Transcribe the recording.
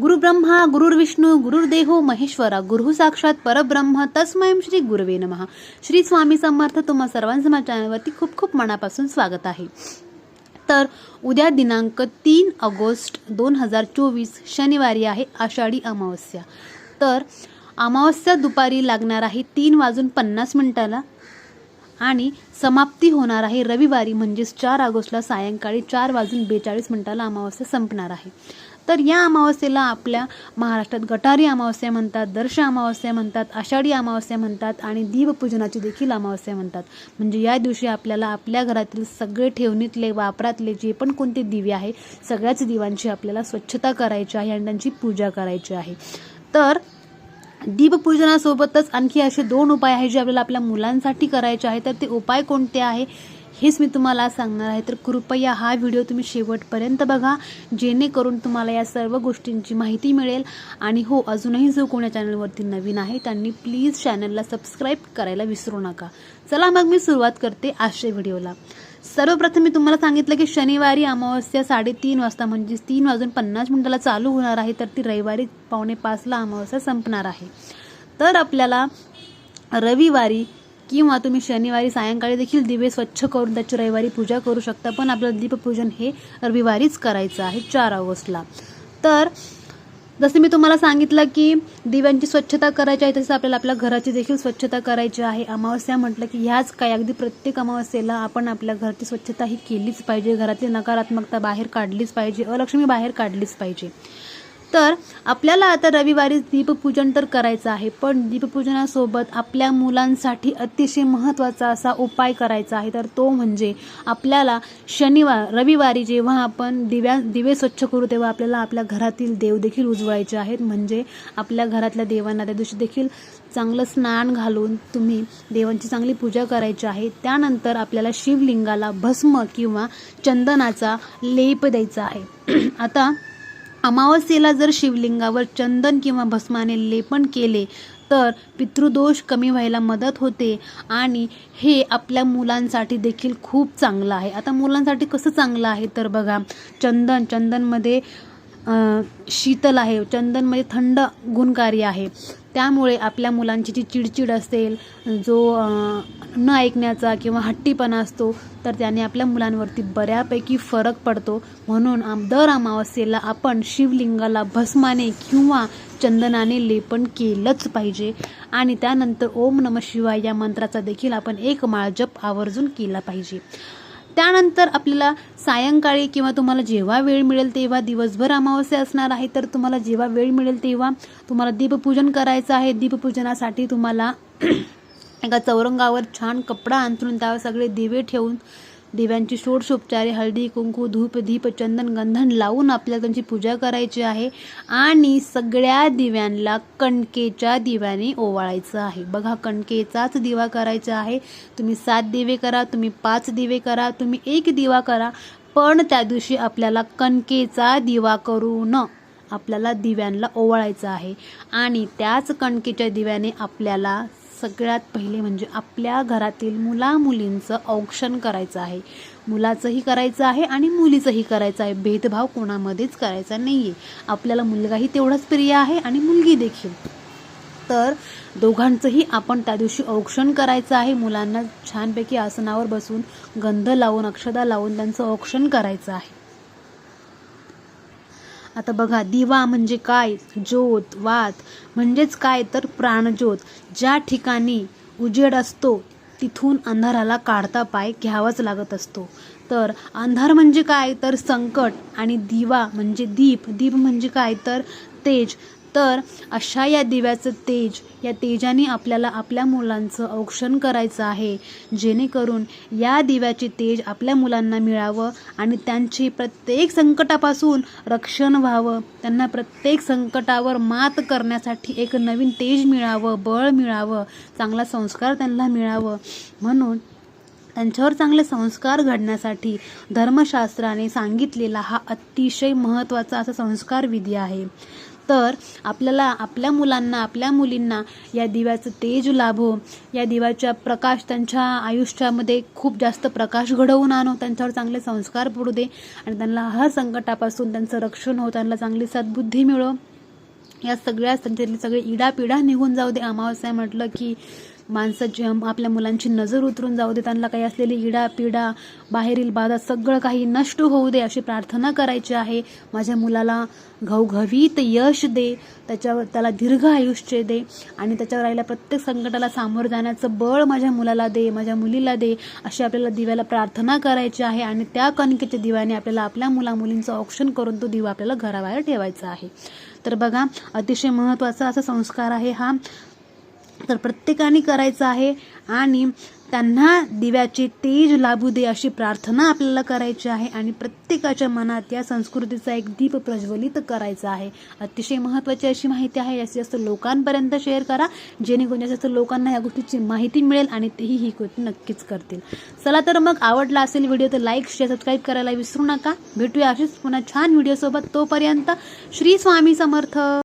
गुरुब्रह्मा गुरुर्विष्णू गुरुर्देहो महेश्वरा गुरु साक्षात परब्रह्म तस्मय श्री गुरुवे नमः. श्री स्वामी समर्थ तुम्हा सर्वांचं माझ्या चॅनलवरती खूप खूप मनापासून स्वागत आहे. तर उद्या दिनांक तीन ऑगस्ट दोन हजार चोवीस शनिवारी आहे आषाढी अमावस्या. तर अमावस्या दुपारी लागणार आहे तीन वाजून पन्नास मिनिटाला आणि समाप्ती होणार आहे रविवारी म्हणजेच चार ऑगस्टला सायंकाळी चार वाजून बेचाळीस मिनिटाला अमावस्या संपणार आहे. तर या अमावस्येला आपल्या महाराष्ट्रात गटारी अमावस्या म्हणतात दर्श अमावस्या म्हणतात आषाढी अमावस्या म्हणतात आणि दीपपूजनाची देखील अमावस्या म्हणतात. म्हणजे या दिवशी आपल्याला आपल्या घरातील सगळे ठेवणीतले वापरातले जे पण कोणते दिवे आहे सगळ्याच दिवांची आपल्याला स्वच्छता करायची आहे आणि त्यांची पूजा करायची आहे. तर दीपपूजनासोबतच आणखी असे दोन उपाय आहेत जे आपल्याला आपल्या मुलांसाठी करायचे आहे तर ते उपाय कोणते आहे? हेच मी तुम्हाला सांगणार आहे. तर कृपया हा व्हिडिओ तुम्ही शेवटपर्यंत बघा. जेणेकरून तुम्हाला या सर्व गोष्टींची माहिती मिळेल. आणि हो अजूनही जो कोण्या चॅनलवरती नवीन आहे त्यांनी प्लीज चॅनलला सबस्क्राईब करायला विसरू नका. चला मग मी सुरुवात करते आजच्या व्हिडिओला. सर्वप्रथम मी तुम्हाला सांगितलं की शनिवारी अमावस्या साडेतीन वाजता म्हणजेच तीन वाजून पन्नास मिनिटाला चालू होणार आहे. तर ती रविवारी पावणे पाचला अमावस्या संपणार आहे. तर आपल्याला रविवारी किंवा तुम्ही शनिवारी सायंकाळी देखील दिवे स्वच्छ करून त्याची रविवारी पूजा करू शकता. पण आपल्याला दीपपूजन हे रविवारीच करायचं आहे चार ऑगस्टला. तर जसं मी तुम्हाला सांगितलं की दिव्यांची स्वच्छता करायची आहे तसं आपल्याला आपल्या घराची देखील स्वच्छता करायची आहे. अमावस्या म्हटलं की ह्याच काय अगदी प्रत्येक अमावस्येला आपण आपल्या घराची स्वच्छता ही केलीच पाहिजे. घरातली नकारात्मकता बाहेर काढलीच पाहिजे. अलक्ष्मी बाहेर काढलीच पाहिजे. तर आपल्याला आता रविवारी दीपपूजन तर करायचं आहे पण दीपपूजनासोबत आपल्या मुलांसाठी अतिशय महत्त्वाचा असा उपाय करायचा आहे. तर तो म्हणजे आपल्याला शनिवार रविवारी जेव्हा आपण दिव्या दिवे स्वच्छ करू तेव्हा आपल्याला आपल्या घरातील देव देखील उजवायचे आहेत. म्हणजे आपल्या घरातल्या देवांना त्या दिवशी देखील चांगलं स्नान घालून तुम्ही देवांची चांगली पूजा करायची आहे. त्यानंतर आपल्याला शिवलिंगाला भस्म किंवा चंदनाचा लेप द्यायचा आहे. आता अमावस्येला जर शिवलिंगावर चंदन किंवा भस्माने लेपन केले तर पितृदोष कमी व्हायला मदत होते आणि हे आपल्या मुलांसाठी देखील खूप चांगलं आहे. आता मुलांसाठी कसं चांगलं आहे तर बघा चंदन चंदनमध्ये शीतल आहे. चंदनमध्ये थंड गुणकारी आहे. त्यामुळे आपल्या मुलांची जी चिडचिड असेल जो न ऐकण्याचा किंवा हट्टीपणा असतो तर त्याने आपल्या मुलांवरती बऱ्यापैकी फरक पडतो. म्हणून आम दर अमावस्येला आपण शिवलिंगाला भस्माने किंवा चंदनाने लेपन केलंच पाहिजे. आणि त्यानंतर ओम नम शिवाय या मंत्राचा देखील आपण एक माळ जप आवर्जून केला पाहिजे. त्यानंतर आपल्याला सायंकाळी किंवा तुम्हाला जेव्हा वेळ मिळेल तेव्हा दिवसभर अमावस्या असणार आहे तर तुम्हाला जेव्हा वेळ मिळेल तेव्हा तुम्हाला दीपपूजन करायचं आहे. दीपपूजनासाठी तुम्हाला एका चौरंगावर छान कपडा अंथरून त्यावर सगळे दिवे ठेवून दिव्यांची षोडशोपचारे हळदी कुंकू धूप दीप चंदन गंधन लावून आपल्याला त्यांची पूजा करायची आहे. आणि सगळ्या दिव्यांना कणकेच्या दिव्याने ओवाळायचं आहे. बघा कणकेचाच दिवा करायचा आहे. तुम्ही सात दिवे करा तुम्ही पाच दिवे करा तुम्ही एक दिवा करा पण त्या दिवशी आपल्याला कणकेचा दिवा करून आपल्याला दिव्यांना ओवाळायचं आहे. आणि त्याच कणकेच्या दिव्याने आपल्याला सगळ्यात पहिले म्हणजे आपल्या घरातील मुला मुलींचं औक्षण करायचं आहे. मुलाचंही करायचं आहे आणि मुलीचंही करायचं आहे. भेदभाव कोणामध्येच करायचा नाही आहे आपल्याला मुलगाही तेवढाच प्रिय आहे आणि मुलगी देखील. तर दोघांचंही आपण त्या दिवशी औक्षण करायचं आहे. मुलांना छानपैकी आसनावर बसून गंध लावून अक्षदा लावून त्यांचं औक्षण करायचं आहे. आता बघा दिवा म्हणजे काय? ज्योत वात. म्हणजेच काय तर प्राणज्योत. ज्या ठिकाणी उजेड असतो तिथून अंधाराला काढता पाय घ्यावाच लागत असतो. तर अंधार म्हणजे काय? तर संकट. आणि दिवा म्हणजे दीप. दीप म्हणजे काय? तर तेज. तर अशा या दिव्याचं तेज या तेजाने आपल्याला आपल्या मुलांचं औक्षण करायचं आहे. जेणेकरून या दिव्याचे तेज आपल्या मुलांना मिळावं आणि त्यांची प्रत्येक संकटापासून रक्षण व्हावं. त्यांना प्रत्येक संकटावर मात करण्यासाठी एक नवीन तेज मिळावं बळ मिळावं चांगला संस्कार त्यांना मिळावं. म्हणून त्यांच्यावर चांगले संस्कार घडण्यासाठी धर्मशास्त्राने सांगितलेला हा अतिशय महत्त्वाचा असा संस्कार विधी आहे. तर आपल्याला आपल्या मुलांना आपल्या मुलींना या दिव्याचं तेज लाभो. या दिव्याच्या प्रकाश त्यांच्या आयुष्यामध्ये खूप जास्त प्रकाश घडवून आणो. त्यांच्यावर चांगले संस्कार पडू दे आणि त्यांना हर संकटापासून त्यांचं रक्षण हो त्यांना चांगली सद्बुद्धी मिळो. या सगळ्या त्यांच्यातली सगळे इडापिडा निघून जाऊ दे. अमावस्या म्हटलं की माणसाची आपल्या मुलांची नजर उतरून जाऊ दे त्यांना काही असलेली इडा पिडा बाहेरील बाधा सगळं काही नष्ट होऊ दे अशी प्रार्थना करायची आहे. माझ्या मुलाला घवघवीत यश दे त्याच्यावर त्याला दीर्घ आयुष्य दे आणि त्याच्यावर राहिल्या प्रत्येक संकटाला सामोरं जाण्याचं बळ माझ्या मुलाला दे माझ्या मुलीला दे अशी आपल्याला दिव्याला प्रार्थना करायची आहे आणि त्या कणकेच्या दिव्याने आपल्याला आपल्या मुला मुलींचं ऑप्शन करून तो दिवा आपल्याला घराबाहेर ठेवायचा आहे. तर बघा अतिशय महत्त्वाचा असा संस्कार आहे हा. तर प्रत्येकाने करायचं आहे आणि त्यांना दिव्याचे तेज लाभू दे अशी प्रार्थना आपल्याला करायची आहे आणि प्रत्येकाच्या मनात या संस्कृतीचा एक दीप प्रज्वलित करायचा आहे. अतिशय महत्त्वाची अशी माहिती आहे. जास्तीत जास्त लोकांपर्यंत शेअर करा. जेणेकरून जास्त लोकांना या गोष्टीची माहिती मिळेल आणि तेही ही कृती नक्कीच करतील. चला तर मग आवडला असेल व्हिडिओ तर लाईक शेअर सबस्क्राईब करायला विसरू नका. भेटूया अशीच पुन्हा छान व्हिडिओसोबत तोपर्यंत. श्री स्वामी समर्थ.